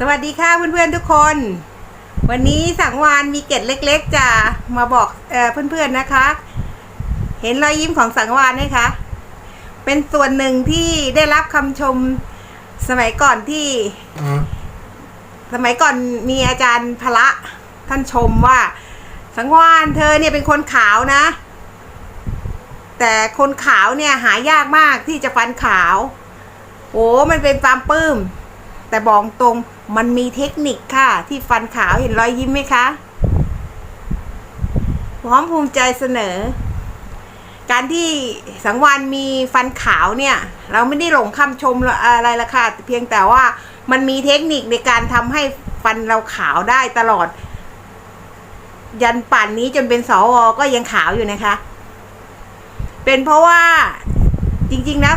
สวัสดีค่ะเพื่อนๆทุกคน วันนี้สังวานมีเกร็ดเล็ก ๆจะมาบอกเออเพื่อนๆนะคะ เห็นรอยยิ้มของสังวานไหมคะเป็นส่วนหนึ่งที่ได้รับคำชมสมัยก่อนที่ สมัยก่อนมีอาจารย์พละท่านชมว่า สังวานเธอเนี่ยเป็นคนขาวนะ แต่คนขาวเนี่ยหายากมากที่จะฟันขาว โอ้มันเป็นความปลื้ม แต่บอกตรงมันมีเทคนิคค่ะ ที่ฟันขาวเห็นรอยยิ้มไหมคะ พร้อมภูมิใจเสนอ การที่สังวานมีฟันขาวเนี่ย เราไม่ได้หลงคำชมอะไรละค่ะ เพียงแต่ว่ามันมีเทคนิคในการทำให้ฟันเราขาวได้ตลอด ยันป่านนี้จนเป็นสวก็ยังขาวอยู่นะคะ เป็นเพราะว่า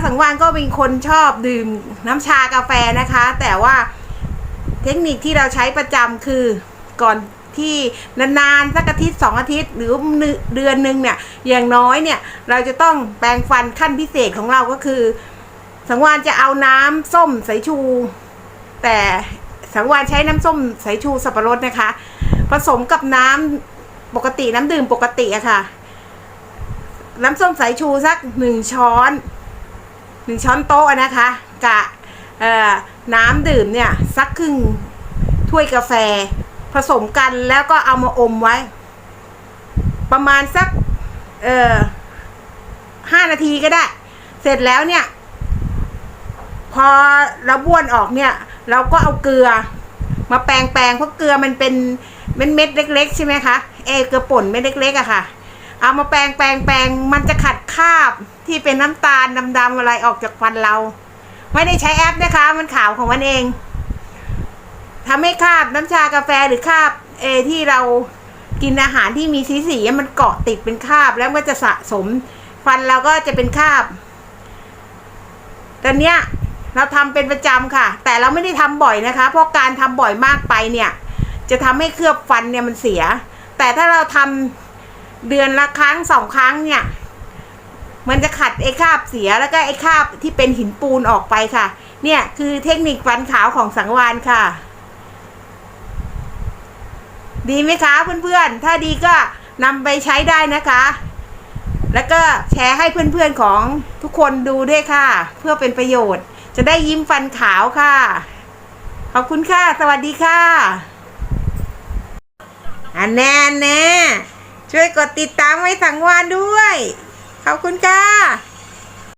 สังวานก็เป็นคนชอบดื่มน้ำชากาแฟนะคะ แต่ว่าเทคนิคที่เราใช้ประจำคือก่อนที่นานๆสักอาทิตย์สองอาทิตย์ หรือเดือนหนึ่งเนี่ย อย่างน้อยเนี่ย เราจะต้องแปรงฟันขั้นพิเศษของเราก็คือ สังวานจะเอาน้ำส้มสายชู แต่สังวานใช้น้ำส้มสายชูสับปะรดนะคะ ผสมกับน้ำปกติน้ำดื่มปกติอะค่ะ น้ำส้มสายชูสักหนึ่งช้อน หนึ่งช้อนโต๊ะนะคะกะน้ำดื่มเนี่ยสักครึ่งถ้วยกาแฟผสมกันแล้วก็เอามาอมไว้ ประมาณสักเอ่อห้านาทีก็ได้ เสร็จแล้วเนี่ย พอเราบ้วนออกเนี่ย เราก็เอาเกลือ มาแปรงแปรงเพราะเกลือมันเป็นเม็ดเม็ดเล็ก ๆ ใช่ไหมคะเอเกลือป่นเม็ดเล็กๆอะค่ะ เอามาแปรงแปรงแปรงมันจะขัดคราบ ที่เป็นน้ำตาลดำๆอะไรออกจากฟันเรา ไม่ได้ใช้แอปนะคะ มันขาวของมันเองทำให้คราบน้ำชากาแฟหรือคราบเอที่เรากินอาหารที่มีสีสีมันเกาะติดเป็นคราบแล้วก็จะสะสม ฟันเราก็จะเป็นคราบตอนเนี้ยเราทำเป็นประจำค่ะ แต่เราไม่ได้ทำบ่อยนะคะ เพราะการทำบ่อยมากไปเนี่ย จะทำให้เคลือบฟันเนี่ยมันเสีย แต่ถ้าเราทำเดือนละครั้งสองครั้งเนี่ย มันจะขัดไอ้คราบเสียแล้วก็ไอ้คราบที่เป็นหินปูนออกไปค่ะ เนี่ยคือเทคนิคฟันขาวของสังวานค่ะ ดีไหมคะเพื่อนๆ ถ้าดีก็นำไปใช้ได้นะคะ แล้วก็แชร์ให้เพื่อนๆของทุกคนดูด้วยค่ะ เพื่อเป็นประโยชน์ จะได้ยิ้มฟันขาวค่ะ ขอบคุณค่ะ สวัสดีค่ะอันแน่แน่ช่วยกดติดตามไว้สังวานด้วย ขอบคุณค่ะ